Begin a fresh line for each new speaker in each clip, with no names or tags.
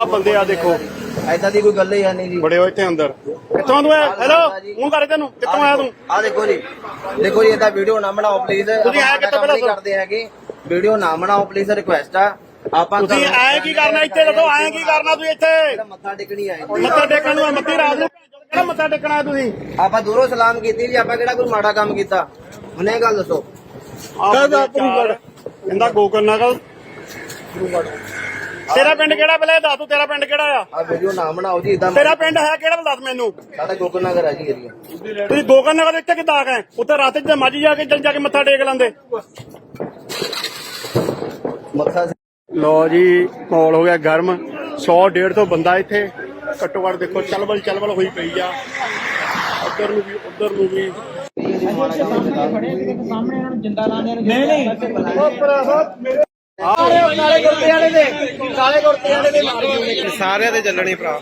ਆ ਬੰਦੇ ਆ ਦੇਖੋ।
ਐਦਾਂ ਦੀ ਕੋਈ ਗੱਲ ਹੀ ਹੈ ਨਹੀਂ ਜੀ।
ਬੜੇ ਹੋ ਇੱਥੇ ਅੰਦਰ। ਕਿੱਥੋਂ ਤੂੰ ਹੈ ਹੈਲੋ ਮੂੰਹ ਕਰ ਤੈਨੂੰ। ਕਿੱਥੋਂ ਆਇਆ ਤੂੰ?
ਆ ਦੇਖੋ ਜੀ। ਦੇਖੋ ਜੀ ਇਹਦਾ ਵੀਡੀਓ ਨਾ ਬਣਾਓ ਪਲੀਜ਼
ਤੁਸੀਂ ਆਏ ਕਿੱਥੋਂ ਪਹਿਲਾਂ ਦੱਸੋ?
ਕਰਦੇ ਹੈਗੇ। ਵੀਡੀਓ ਨਾ ਬਣਾਓ ਪਲੀਜ਼ ਰਿਕੁਐਸਟ ਆ। ਆਪਾਂ
ਤੁਸੀਂ ਆਏ ਕੀ ਕਰਨਾ ਇੱਥੇ? ਦੱਸੋ ਆਏ ਕੀ ਕਰਨਾ ਤੁਸੀਂ ਇੱਥੇ?
ਇਹਦਾ ਮੱਥਾ ਟੇਕਣੀ ਆਏ ਜੀ।
ਮੱਥਾ ਟੇਕਣ ਨੂੰ ਮੱਤੀ ਰਾਤ ਨੂੰ। ਕਿਹੜਾ ਮੱਥਾ ਟੇਕਣਾ ਤੁਸੀਂ?
ਆਪਾਂ ਦੂਰੋਂ ਸਲਾਮ ਕੀਤੀ ਜੀ ਆਪਾਂ ਕਿਹੜਾ ਕੋਈ ਮਾੜਾ ਕੰਮ ਕੀਤਾ? ਹੁਣ ਇਹ ਗੱਲ ਦੱਸੋ।
ਕਾਹਦਾ ਆਪਣੀ ਕਹਿੰਦਾ ਗੋਕਲ ਨਗਲ ਤੇਰਾ ਪਿੰਡ ਕਿਹੜਾ ਪਹਿਲੇ ਦੱਸ ਤੂੰ ਤੇਰਾ ਪਿੰਡ ਕਿਹੜਾ ਆ?
ਆ ਵੀਡੀਓ ਨਾ ਬਣਾਓ ਜੀ ਇਦਾਂ
ਤੇਰਾ ਪਿੰਡ ਹੈ ਕਿਹੜਾ ਦੱਸ ਮੈਨੂੰ?
ਸਾਡਾ ਗੋਕੁਲ ਨਗਰ ਹੈ ਜੀ ਏਰੀਆ
ਤੁਸੀਂ ਗੋਕਲ ਨਗਰ ਇੱਥੇ ਕਿੱਦਾਂ ਆ ਗਏ? ਉੱਥੇ ਰਾਤ ਚ ਮਾਜੀ ਜਾ ਕੇ ਚੱਲ ਜਾ ਕੇ ਮੱਥਾ ਟੇਕ ਲੈਂਦੇ।
ਮੱਥਾ
ਲੋ ਜੀ ਮਾਹੌਲ ਹੋ ਗਿਆ ਗਰਮ। 100 150 ਬੰਦਾ ਇੱਥੇ। ਘੱਟੋ ਘੱਟ ਦੇਖੋ ਚਲਬਲ ਚਲਬਲ ਹੋਈ ਪਈ ਆ। ਉੱਧਰ ਨੂੰ ਵੀ ਉੱਧਰ ਨੂੰ ਵੀ।
ਸਾਰਿਆਂ ਦੇ ਚੱਲਣੇ ਭਰਾ।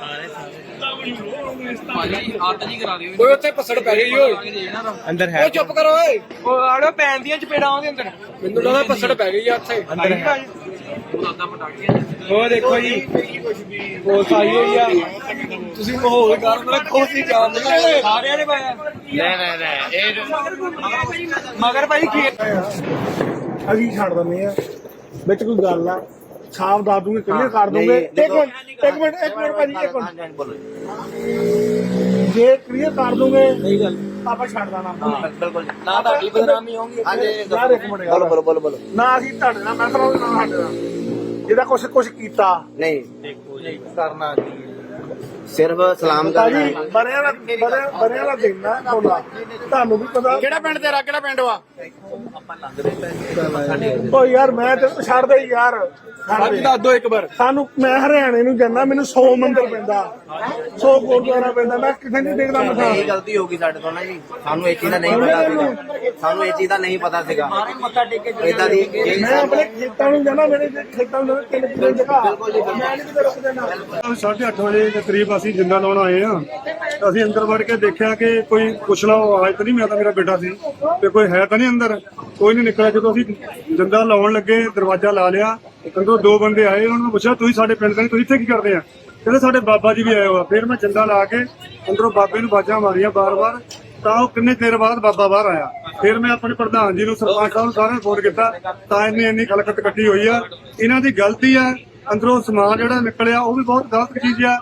ਓਏ ਉੱਥੇ ਪਸੜ ਪੈ ਗਈ ਓਏ।
ਅੰਦਰ ਹੈ
ਓਏ ਚੁੱਪ ਕਰੋ ਓਏ। ਉਹ ਆੜੋ ਪੈਣ ਦੀਆਂ ਚਪੇੜਾਂ ਉਹਦੇ ਅੰਦਰ। ਮੈਨੂੰ ਲੱਗਦਾ ਪਸੜ ਪੈ ਗਈ ਆ ਉੱਥੇ। ਅੰਦਰ ਹੈ। ਉਹ ਦੇਖੋ ਜੀ ਉਹ ਸਾਈ ਹੋਈ ਆ। ਤੁਸੀਂ ਮਾਹੌਲ ਗਰਮ ਰੱਖੋ ਸੀ ਜਾਨ ਸਾਰਿਆਂ ਨੇ ਪਾਇਆ
ਨਹੀਂ ਨਹੀਂ ਨਹੀਂ ਇਹ
ਮਗਰ ਭਾਈ ਕੀ
ਅਸੀਂ ਛੱਡ ਦਿੰਦੇ ਆ। ਵਿੱਚ ਕੋਈ ਗੱਲ ਆ ਸਾਫ਼ ਦੱਸ ਦੂੰਗੇ ਕਿੰਨੇ ਕਰ ਦੂੰਗੇ। ਇੱਕ ਮਿੰਟ ਇੱਕ ਮਿੰਟ ਇੱਕ ਮਿੰਟ ਭਾਜੀ ਇੱਕ ਮਿੰਟ। ਜੇ। ਕਲੀਅਰ ਕਰ ਦੂੰਗੇ ਸਹੀ ਗੱਲ। ਆਪਾਂ ਛੱਡ ਦੇਣਾ
ਬਿਲਕੁਲ
ਨਾ ਤੁਹਾਡੀ ਬਦਨਾਮੀ ਹੋਊਗੀ।
ਹਾਂਜੀ
ਇੱਕ ਮਿੰਟ।
ਬੋਲੋ ਬੋਲੋ ਬੋਲੋ। ਬੋਲੋ
ਨਾ ਅਸੀਂ ਤੁਹਾਡੇ ਨਾਲ ਮੈਂ ਕਰਾਂਗਾ ਨਾ ਸਾਡੇ ਨਾਲ ਜਿਹਦਾ ਕੁਛ ਕੁਛ ਕੀਤਾ।
ਨਹੀਂ।
ਕਰਨਾ
ਸਿਰਫ ਸਲਾਮ
ਭਾਜੀ
ਕਰਨਾ
ਬਰਿਆ ਦਾ ਬਰਿਆ ਬਰਿਆ ਦਾ ਦੇਣਾ ਬੋਲਾ ਤੁਹਾਨੂੰ ਵੀ ਪਤਾ
ਕਿਹੜਾ ਪਿੰਡ ਤੇਰਾ ਕਿਹੜਾ ਪਿੰਡ ਵਾ?
ਓ ਯਾਰ ਮੈਂ ਤੇ ਛੱਡ ਦੇ ਯਾਰ।
ਅੱਜ
ਦੇ।
ਦੱਸ ਦੋ ਇੱਕ ਵਾਰ।
ਸਾਨੂੰ ਮੈਂ ਹਰਿਆਣੇ ਨੂੰ ਜਾਂਦਾ ਮੈਨੂੰ 100 ਮੰਦਰ ਪੈਂਦਾ। 100 ਗੁਰਦੁਆਰਾ ਪੈਂਦਾ ਮੈਂ ਕਿਤੇ ਨਹੀਂ ਦੇਖਦਾ ਮਥਾ
ਇਹ ਗਲਤੀ ਹੋ ਗਈ ਸਾਡੇ ਤੋਂ ਨਾ ਜੀ। ਸਾਨੂੰ ਇਹ ਚੀਜ਼ ਦਾ ਨਹੀਂ ਪਤਾ ਸੀਗਾ। ਸਾਨੂੰ ਇਹ ਚੀਜ਼ ਦਾ ਨਹੀਂ ਪਤਾ ਸੀਗਾ।
ਮੱਥਾ ਟੇਕ ਕੇ
ਇਦਾਂ ਦੀ
ਮੈਂ ਆਪਣੇ ਖੇਤਾਂ ਨੂੰ ਜਾਣਾ ਮੇਰੇ ਖੇਤਾਂ ਨੂੰ ਤਿੰਨ ਕਿਲੇ ਜਗ੍ਹਾ
ਬਿਲਕੁਲ ਜੀ, ਬਿਲਕੁਲ।
ਮੈਂ ਨਹੀਂ ਕਿਤੇ ਰੁਕ ਜਾਣਾ
ਸਾਢੇ ਅੱਠ ਵਜੇ ਦੇ ਕਰੀਬ ਅਸੀਂ ਜਿੰਦਾ ਲਾਉਣ ਆਏ ਆ। ਅਸੀਂ ਅੰਦਰ ਵੜ ਕੇ ਦੇਖਿਆ ਕਿ ਕੋਈ ਪੁੱਛਲਾ ਆਵਾਜ਼ ਤਾਂ ਨਹੀਂ ਮੈਂ ਤਾਂ ਮੇਰਾ ਬੇਟਾ ਸੀ। ਤੇ ਕੋਈ ਹੈ ਤਾਂ ਨਹੀਂ ਅੰਦਰ? ਕੋਈ ਨਹੀਂ ਨਿਕਲਿਆ। ਜਦੋਂ ਅਸੀਂ ਜਿੰਦਾ ਲਾਉਣ ਲੱਗੇ, ਦਰਵਾਜ਼ਾ ਲਾ ਲਿਆ, ਅੰਦਰੋਂ ਦੋ ਬੰਦੇ ਆਏ, ਉਹਨਾਂ ਨੂੰ ਪੁੱਛਿਆ, ਤੁਸੀਂ ਸਾਡੇ ਪਿੰਡ ਦੇ ਨਹੀਂ ਤੁਸੀਂ ਇੱਥੇ ਕੀ ਕਰਦੇ ਆ? ਕਹਿੰਦੇ, ਸਾਡੇ ਬਾਬਾ ਜੀ ਵੀ ਆਏ ਹੋਆ ਫਿਰ ਮੈਂ ਜਿੰਦਾ ਲਾ ਕੇ ਅੰਦਰੋਂ ਬਾਬੇ ਨੂੰ ਬਾਜਾਂ ਮਾਰੀਆਂ ਬਾਰ-ਬਾਰ। ਤਾਂ ਉਹ ਕਿੰਨੇ ਦੇਰ ਬਾਅਦ ਬਾਬਾ ਬਾਹਰ ਆਇਆ। ਫਿਰ ਮੈਂ ਆਪਣੇ ਪ੍ਰਧਾਨ ਜੀ ਨੂੰ, ਸਰਪੰਚ ਸਾਹਿਬ ਨੂੰ ਸਾਰਿਆਂ ਨੂੰ ਫੋਨ ਕੀਤਾ, ਤਾਂ ਇੰਨੀ ਇੰਨੀ ਖਲਕਤ ਇਕੱਠੀ ਹੋਈ ਆ। ਇਹਨਾਂ ਦੀ ਗਲਤੀ ਆ। ਅੰਦਰੋਂ ਸਮਾਨ ਜਿਹੜਾ ਨਿਕਲਿਆ, ਉਹ ਵੀ ਬਹੁਤ ਗਲਤ ਚੀਜ਼ ਆ।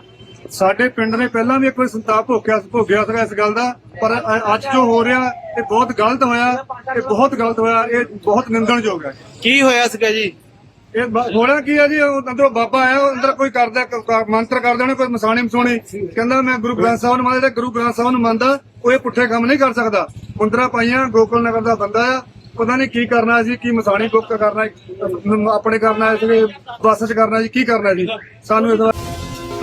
ਸਾਡੇ ਪਿੰਡ ਨੇ ਪਹਿਲਾਂ ਵੀ ਇੱਕ ਵਾਰ ਸੰਤਾਪ ਭੋਗਿਆ ਭੋਗਿਆ ਸੀਗਾ ਇਸ ਗੱਲ ਦਾ ਪਰ ਅੱਜ ਜੋ ਹੋ ਰਿਹਾ ਇਹ ਬਹੁਤ ਗਲਤ ਹੋਇਆ ਇਹ ਬਹੁਤ ਗਲਤ ਹੋਇਆ ਇਹ ਬਹੁਤ ਨਿੰਦਣਯੋਗ ਹੈ।
ਕੀ ਹੋਇਆ ਸੀਗਾ ਜੀ?
ਇਹ ਹੋਣਾ ਕੀ ਆ ਜੀ? ਅੰਦਰੋਂ ਬਾਬਾ ਆਇਆ ਅੰਦਰ ਕੋਈ ਕਰਦਾ ਮੰਤਰ ਕਰਦੇ ਨੇ ਕੋਈ ਮਸਾਣੀ ਮਸੋਣੀ। ਕਹਿੰਦਾ ਮੈਂ ਗੁਰੂ ਗ੍ਰੰਥ ਸਾਹਿਬ ਨੂੰ ਮੰਨਦਾ ਜਿਹੜਾ ਗੁਰੂ ਗ੍ਰੰਥ ਸਾਹਿਬ ਨੂੰ ਮੰਨਦਾ ਉਹ ਇਹ ਪੁੱਠੇ ਕੰਮ ਨਹੀਂ ਕਰ ਸਕਦਾ। ਮੁੰਦਰਾ ਪਾਈਆਂ ਗੋਕੁਲ ਨਗਰ ਦਾ ਬੰਦਾ ਆ ਪਤਾ ਨਹੀਂ ਕੀ ਕਰਨਾ ਸੀ ਕੀ ਮਸਾਣੀ ਬੁੱਕ ਕਰਨਾ ਆਪਣੇ ਕਰਨਾ ਸੀ ਬੱਸ 'ਚ ਕਰਨਾ ਜੀ ਕੀ ਕਰਨਾ ਜੀ ਸਾਨੂੰ ਇਸ